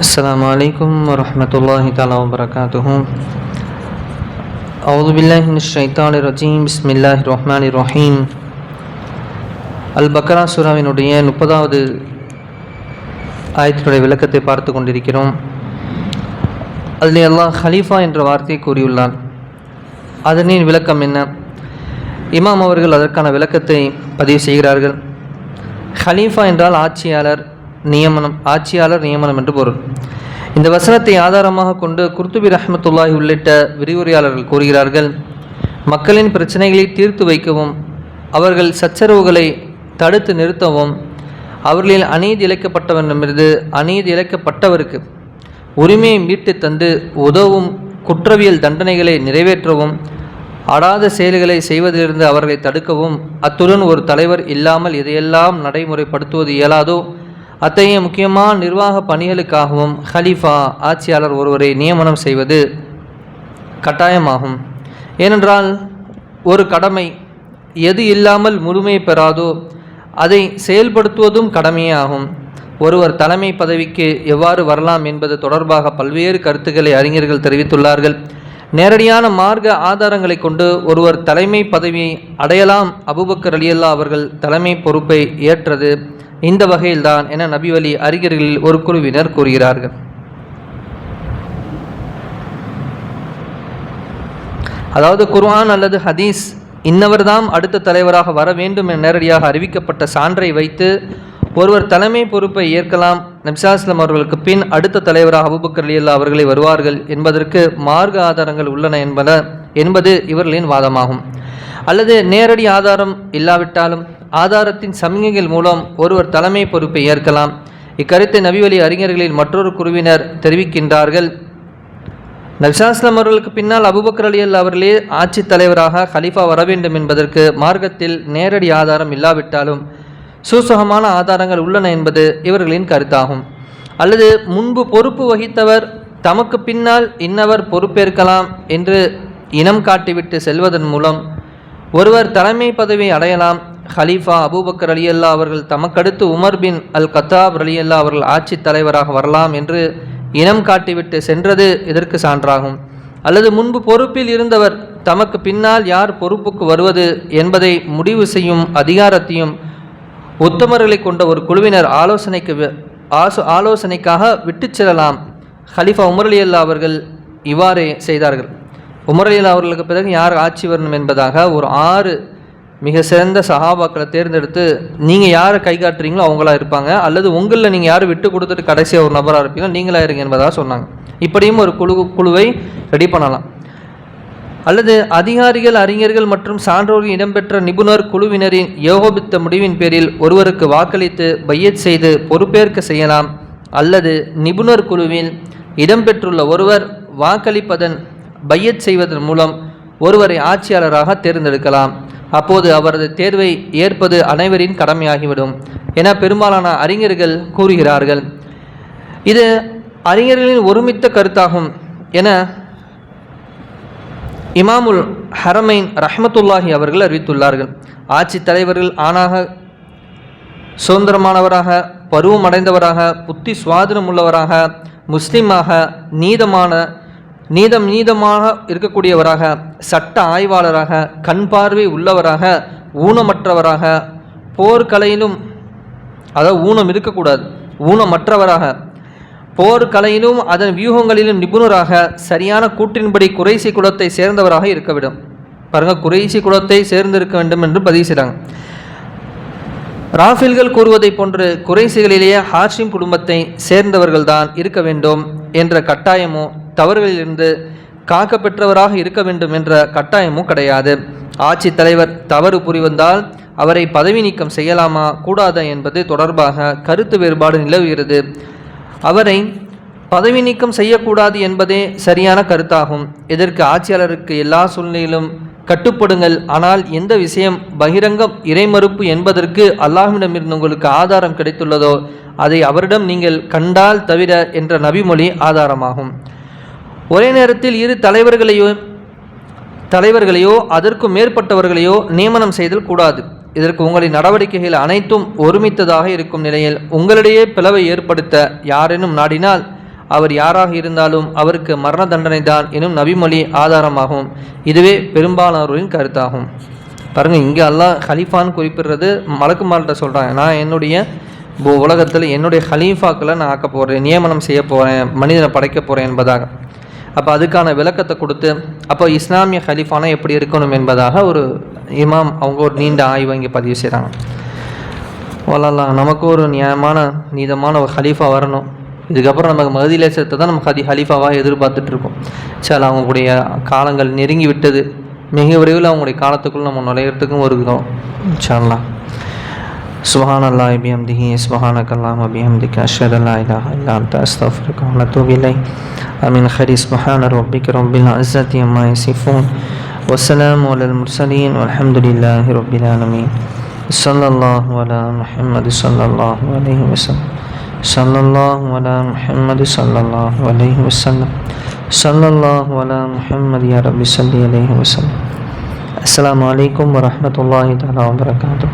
السلام عليكم ورحمة الله تعالى وبركاته أعوذ بالله من الشيطان الرجيم بسم الله الرحمن الرحيم அல் பக்ரா சூராவினுடைய முப்பதாவது ஆயத்தினுடைய விளக்கத்தை பார்த்து கொண்டிருக்கிறோம் அதில் அல்லாஹ் ஹலீஃபா என்ற வார்த்தையை கூறியுள்ளான் அதனின் விளக்கம் என்ன இமாம் அவர்கள் அதற்கான விளக்கத்தை பதிவு செய்கிறார்கள் ஹலீஃபா என்றால் ஆட்சியாளர் நியமனம் ஆட்சியாளர் நியமனம் என்று பொருள். இந்த வசனத்தை ஆதாரமாக கொண்டு குர்துபி ரஹமத்துல்லாஹி உள்ளிட்ட விரிவுரையாளர்கள் கூறுகிறார்கள் மக்களின் பிரச்சனைகளை தீர்த்து வைக்கவும் அவர்கள் சச்சரவுகளை தடுத்து நிறுத்தவும் அவர்களில் அநீதி இழைக்கப்பட்டவனிடமிருந்து அநீதி இழைக்கப்பட்டவருக்கு உரிமையை மீட்டு தந்து உதவும் குற்றவியல் தண்டனைகளை நிறைவேற்றவும் அடாத செயல்களை செய்வதிலிருந்து அவர்களை தடுக்கவும் அத்துடன் ஒரு தலைவர் இல்லாமல் இதையெல்லாம் நடைமுறைப்படுத்துவது இயலாதோ அத்தகைய முக்கியமான நிர்வாக பணிகளுக்காகவும் ஹலீஃபா ஆட்சியாளர் ஒருவரை நியமனம் செய்வது கட்டாயமாகும். ஏனென்றால் ஒரு கடமை எது இல்லாமல் முழுமை பெறாதோ அதை செயல்படுத்துவதும் கடமையாகும் ஒருவர் தலைமை பதவிக்கு எவ்வாறு வரலாம் என்பது தொடர்பாக பல்வேறு கருத்துக்களை அறிஞர்கள் தெரிவித்துள்ளார்கள். நேரடியான மார்க்க ஆதாரங்களை கொண்டு ஒருவர் தலைமை பதவியை அடையலாம். அபுபக்கர் அலியல்லா அவர்கள் தலைமை பொறுப்பை ஏற்றது. இந்த வகையில்தான் என நபி வலி அறிஞர்களில் ஒரு குழுவினர் கூறுகிறார்கள். அதாவது குர்ஆன் அல்லது ஹதீஸ் இன்னவர்தாம் அடுத்த தலைவராக வர வேண்டும் என நேரடியாக அறிவிக்கப்பட்ட சான்றை வைத்து ஒருவர் தலைமை பொறுப்பை ஏற்கலாம். நபிசாஸ்லம் அவர்களுக்கு பின் அடுத்த தலைவராக அபுபக்கர் அலியல்லா அவர்களை வருவார்கள் என்பதற்கு மார்க்க ஆதாரங்கள் உள்ளன என்பன என்பது இவர்களின் வாதமாகும். அல்லது நேரடி ஆதாரம் இல்லாவிட்டாலும் ஆதாரத்தின் சமிகைகள் மூலம் ஒருவர் தலைமை பொறுப்பை ஏற்கலாம். இக்கருத்தை நபிவழி அறிஞர்களில் மற்றொரு குழுவினர் தெரிவிக்கின்றார்கள். நபிசாஸ்லம் அவர்களுக்கு பின்னால் அபுபக்கர் அலி அல்லா அவர்களே ஆட்சி தலைவராக ஹலீஃபா வர வேண்டும் என்பதற்கு மார்க்கத்தில் நேரடி ஆதாரம் இல்லாவிட்டாலும் சூசகமான ஆதாரங்கள் உள்ளன என்பது இவர்களின் கருத்தாகும். அல்லது முன்பு பொறுப்பு வகித்தவர் தமக்கு பின்னால் இன்னவர் பொறுப்பேற்கலாம் என்று இனம் காட்டிவிட்டு செல்வதன் மூலம் ஒருவர் தலைமை பதவி அடையலாம். ஹலீஃபா அபூபக்கர் அலி அல்லா அவர்கள் தமக்கடுத்து உமர் பின் அல் கத்தாப் அலி அல்லா அவர்கள் ஆட்சி தலைவராக வரலாம் என்று இனம் காட்டிவிட்டு சென்றது இதற்கு சான்றாகும். அல்லது முன்பு பொறுப்பில் இருந்தவர் தமக்கு பின்னால் யார் பொறுப்புக்கு வருவது என்பதை முடிவு செய்யும் அதிகாரத்தையும் உத்தமர்களை கொண்ட ஒரு குழுவினர் ஆலோசனைக்கு ஆசோ ஆலோசனைக்காக விட்டுச் செல்லலாம். ஹலிஃபா உமர் அலி அல்லா அவர்கள் இவ்வாறே செய்தார்கள். உமர் அவர்களுக்கு பிறகு யார் ஆட்சி வரணும் என்பதாக ஒரு ஆறு மிக சிறந்த சகாபாக்களை தேர்ந்தெடுத்து நீங்கள் யாரை கை காட்டுறீங்களோ அவங்களா இருப்பாங்க. அல்லது உங்களில் நீங்கள் யார் விட்டு கொடுத்துட்டு கடைசியாக ஒரு நபராக இருப்பீங்களோ நீங்களா இருங்க என்பதாக சொன்னாங்க. இப்படியும் ஒரு குழு குழுவை ரெடி பண்ணலாம். அல்லது அதிகாரிகள் அறிஞர்கள் மற்றும் சான்றோர்கள் இடம்பெற்ற நிபுணர் குழுவினரின் யோகோபித்த முடிவின் பேரில் ஒருவருக்கு வாக்களித்து பையத் செய்து பொறுப்பேற்க செய்யலாம். அல்லது நிபுணர் குழுவில் இடம்பெற்றுள்ள ஒருவர் வாக்களிப்பதன் பையத் செய்வதன் மூலம் ஒருவரை ஆட்சியாளராக தேர்ந்தெடுக்கலாம். அப்போது அவரது தேர்வை ஏற்பது அனைவரின் கடமையாகிவிடும் என பெரும்பாலான அறிஞர்கள் கூறுகிறார்கள். இது அறிஞர்களின் ஒருமித்த கருத்தாகும் என இமாமுல் ஹரமைன் ரஹமத்துல்லாஹி அவர்கள் அறிவித்துள்ளார்கள். ஆட்சி தலைவர்கள் ஆணாக சுதந்திரமானவராக பருவமடைந்தவராக புத்தி சுவாதனம் உள்ளவராக முஸ்லீமாக நீதமான நீதம் நீதமாக இருக்கக்கூடியவராக சட்ட ஆய்வாளராக கண் பார்வை உள்ளவராக ஊனமற்றவராக போர்க்கலையிலும் அதாவது ஊனம் இருக்கக்கூடாது ஊனமற்றவராக போர்க்கலையிலும் அதன் வியூகங்களிலும் நிபுணராக சரியான கூற்றின்படி குறைசி குலத்தை சேர்ந்தவராக இருக்க வேண்டும் பாருங்கள் குறைசி குலத்தை சேர்ந்திருக்க வேண்டும் என்று பதிவு செய்கிறாங்க ராஃபில்கள் கூறுவதை போன்று குறைசிகளிலேயே ஹாஷிம் குடும்பத்தை சேர்ந்தவர்கள்தான் இருக்க வேண்டும் என்ற கட்டாயமோ தவறுகளிலிருந்து காக்க பெற்றவராக இருக்க வேண்டும் என்ற கட்டாயமும் கிடையாது. ஆட்சித்தலைவர் தவறு புரிவந்தால் அவரை பதவி நீக்கம் செய்யலாமா கூடாதா என்பது தொடர்பாக கருத்து வேறுபாடு நிலவுகிறது. அவரை பதவி நீக்கம் செய்யக்கூடாது என்பதே சரியான கருத்தாகும். இதற்கு ஆட்சியாளருக்கு எல்லா சூழ்நிலையிலும் கட்டுப்படுங்கள். ஆனால் எந்த விஷயம் பகிரங்கம் இறைமறுப்பு என்பதற்கு அல்லாஹ்விடமிருந்து உங்களுக்கு ஆதாரம் கிடைத்துள்ளதோ அதை அவரிடம் நீங்கள் கண்டால் தவிர என்ற நபிமொழி ஆதாரமாகும். ஒரே நேரத்தில் இரு தலைவர்களையோ தலைவர்களையோ அதற்கும் மேற்பட்டவர்களையோ நியமனம் செய்தல் கூடாது. இதற்கு உங்களின் நடவடிக்கைகள் அனைத்தும் ஒருமித்ததாக இருக்கும் நிலையில் உங்களிடையே பிளவை ஏற்படுத்த யாரேனும் நாடினால் அவர் யாராக இருந்தாலும் அவருக்கு மரண தண்டனை தான் எனும் நபிமொழி ஆதாரமாகும். இதுவே பெரும்பாலானோரின் கருத்தாகும். பாருங்கள் இங்கே அல்லாஹ் ஹலீஃபான்னு குறிப்பிடுறது மலக்குமார்கிட்ட சொல்கிறாங்க நான் என்னுடைய உலகத்தில் என்னுடைய ஹலீஃபாக்களை நான் ஆக்க போகிறேன் நியமனம் செய்ய போகிறேன் மனிதனை படைக்க போகிறேன் என்பதாக. அப்போ அதுக்கான விளக்கத்தை கொடுத்து அப்போ இஸ்லாமிய ஹலீஃபானா எப்படி இருக்கணும் என்பதாக ஒரு இமாம் அவங்க ஒரு நீண்ட ஆய்வை இங்கே பதிவு செய்கிறாங்க வளரலாம் நமக்கு ஒரு நியாயமான நீதமான ஒரு ஹலீஃபா வரணும். இதுக்கப்புறம் நமக்கு மகதியிலே சேர்த்து தான் நம்ம ஹதி ஹலீஃபாவாக எதிர்பார்த்துட்ருக்கோம் சார் அவங்களுடைய காலங்கள் நெருங்கி விட்டது. மிக விரைவில் அவங்களுடைய காலத்துக்குள் நம்ம நுழையிறதுக்கும் இருக்கிறோம் சார்லாம் சுபஹான் அல்லா இபியம் திஹி சுபஹானக் அல்லாம் அபியம் திக் அஷத் அல்லா இல்லா இல்லா அஸ்தஃபர் காலத்தூபிலை آمين. خير سبحان ربك رب العزة عما يصفون والسلام على المرسلين والحمد لله رب العالمين. صلى الله على محمد صلى الله عليه وسلم. صلى الله على محمد صلى الله عليه وسلم. صلى الله على محمد يا رب صل عليه وسلم. السلام عليكم ورحمة الله تعالى وبركاته.